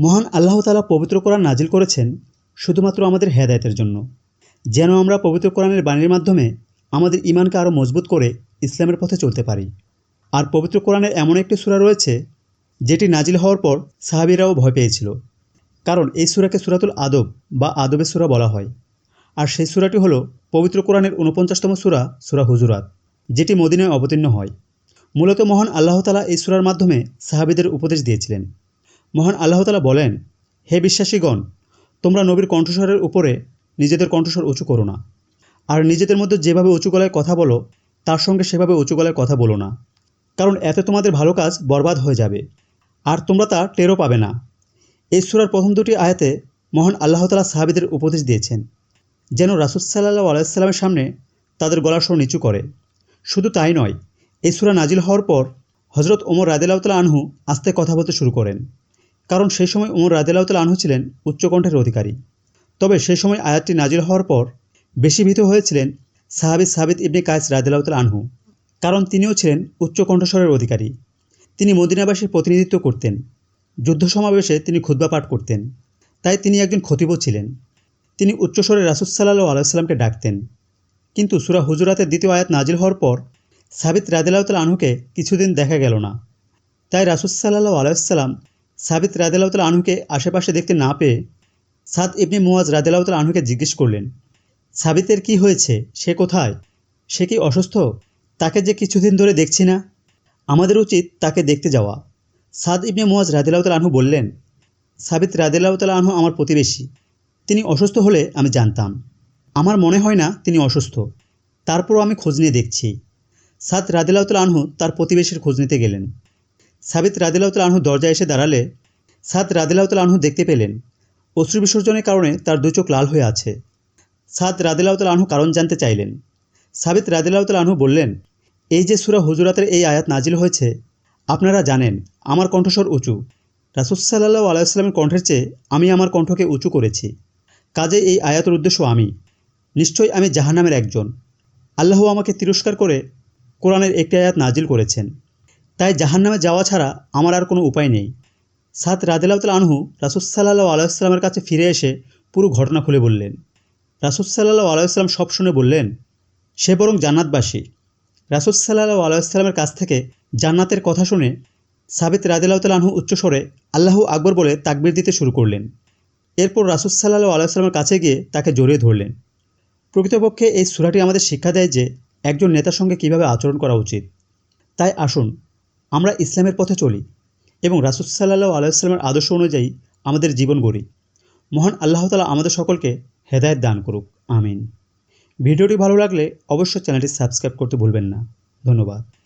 মহান আল্লাহ তালা পবিত্র কোরআন নাজিল করেছেন শুধুমাত্র আমাদের হেদায়তের জন্য। যেন আমরা পবিত্র কোরআনের বাণীর মাধ্যমে আমাদের ইমানকে আরও মজবুত করে ইসলামের পথে চলতে পারি। আর পবিত্র কোরআনের এমন একটি সুরা রয়েছে, যেটি নাজিল হওয়ার পর সাহাবিরাও ভয় পেয়েছিল। কারণ এই সূরাকে সুরাতুল আদব বা আদবের সূরা বলা হয়। আর সেই সূরাটি হলো পবিত্র কোরআনের উনপঞ্চাশতম সুরা সুরা হুজুরাত, যেটি মদিনায় অবতীর্ণ হয়। মূলত মহান আল্লাহ তালা এই সুরার মাধ্যমে সাহাবিদের উপদেশ দিয়েছিলেন। মহান আল্লাহ তালা বলেন, হে বিশ্বাসীগণ, তোমরা নবীর কণ্ঠস্বরের উপরে নিজেদের কণ্ঠস্বর উঁচু করো না। আর নিজেদের মধ্যে যেভাবে উঁচু গলায় কথা বলো, তার সঙ্গে সেভাবে উঁচু গলায় কথা বলো না। কারণ এতে তোমাদের ভালো কাজ বরবাদ হয়ে যাবে। আর তোমরা তা টেরও পাবে না। এই সূরার প্রথম দুটি আয়াতে মহান আল্লাহ তালা সাহাবিদের উপদেশ দিয়েছেন, যেন রাসুল সাল্লাহ আলাইসাল্লামের সামনে তাদের গলার স্বর নিচু করে। শুধু তাই নয়, এই সূরা নাজিল হওয়ার পর হজরত ওমর রাদিল্লাহতাল আনহু আস্তে কথা বলতে শুরু করেন। কারণ সেই সময় ওমর রাদিল্লাহতাল আনহু ছিলেন উচ্চকণ্ঠের অধিকারী। তবে সেই সময় আয়াতটি নাজিল হওয়ার পর বেশি ভীত হয়েছিলেন সাহাবি সাবিত ইবনে কায়েস রাদিল্লাহতাল আনহু, কারণ তিনিও ছিলেন উচ্চকণ্ঠস্বরের অধিকারী। তিনি মদিনাবাসীর প্রতিনিধিত্ব করতেন। যুদ্ধ সমাবেশে তিনি খুদ্া পাঠ করতেন। তাই তিনি একজন খতিব ছিলেন। তিনি উচ্চস্বরে রাসুসাল্লাহ আলাইসাল্লামকে ডাকতেন। কিন্তু সুরা হুজুরাতের দ্বিতীয় আয়াত নাজিল হওয়ার পর সাবিত রাদিল্লাহতাল আনহুকে কিছুদিন দেখা গেল না। তাই রাসুসাল্লাহ আলাইসাল্লাম সাবিত রাদিল্লাহতাল আনহুকে আশেপাশে দেখতে না পেয়ে সাদ ইবনে মুয়াজ রাদিল্লাহতাল আনহুকে জিজ্ঞেস করলেন, সাবিতের কি হয়েছে? সে কোথায়? সে কি অসুস্থ? তাকে যে কিছুদিন ধরে দেখছি না। আমাদের উচিত তাকে দেখতে যাওয়া। সাদ ইবনে মুয়াজ রাদিল্লাহতাল আনহু বললেন, সাবিত রাদিল্লাহতাল আনহু আমার প্রতিবেশী। তিনি অসুস্থ হলে আমি জানতাম। আমার মনে হয় না তিনি অসুস্থ। তারপরও আমি খোঁজ নিয়ে দেখছি। সাদ রাদিল্লাহতাল আনহু তার প্রতিবেশীর খোঁজ নিতে গেলেন। সাবিত রাদিল্লাহতাল আনহু দরজায় এসে দাঁড়ালে সাদ রাদিল্লাহতাল আনহু দেখতে পেলেন। অশ্রু বিসর্জনের কারণে তার দু চোখ লাল হয়ে আছে। সাদ রাদিল্লাহতাল আনহু কারণ জানতে চাইলেন। সাবিত রাদিল্লাহতাল আনহু বললেন, এই যে সুরা হুজুরাতের এই আয়াত নাজিল হয়েছে, আপনারা জানেন, আমার কণ্ঠস্বর উঁচু। রাসুসাল্লাহ আলাইস্লামের কণ্ঠের চেয়ে আমি আমার কণ্ঠকে উঁচু করেছি। কাজে এই আয়াতের উদ্দেশ্য আমি। নিশ্চয়ই আমি জাহান্নামের একজন। আল্লাহ আমাকে তিরস্কার করে কোরআনের একটি আয়াত নাজিল করেছেন। তাই জাহান্নামে যাওয়া ছাড়া আমার আর কোনো উপায় নেই। সাত রাদিল্লাহতাল আনহু রাসুসাল্লাহ আলাইস্লামের কাছে ফিরে এসে পুরো ঘটনা খুলে বললেন। রাসুসাল্লাহ আলাইস্লাম সব শুনে বললেন, সে বরং জান্নাতবাসী। রাসুসাল্লাহ আলাইস্লামের কাছ থেকে জান্নাতের কথা শুনে সাবিত রাদিল্লাহতাল আনহু উচ্চস্বরে আল্লাহু আকবর বলে তাকবির দিতে শুরু করলেন। এরপর রাসুসাল্লাহ আলাইস্লামের কাছে গিয়ে তাকে জড়িয়ে ধরলেন। প্রকৃতপক্ষে এই সুরাটি আমাদের শিক্ষা দেয় যে একজন নেতার সঙ্গে কীভাবে আচরণ করা উচিত। তাই আসুন আমরা ইসলামের পথে চলি এবং রাসুসাল্লাহ আলাইস্লামের আদর্শ অনুযায়ী আমাদের জীবন গড়ি। মহান আল্লাহ তালা আমাদের সকলকে হেদায়ত দান করুক। আমিন। ভিডিওটি ভালো লাগলে অবশ্যই চ্যানেলটি সাবস্ক্রাইব করতে ভুলবেন না। ধন্যবাদ।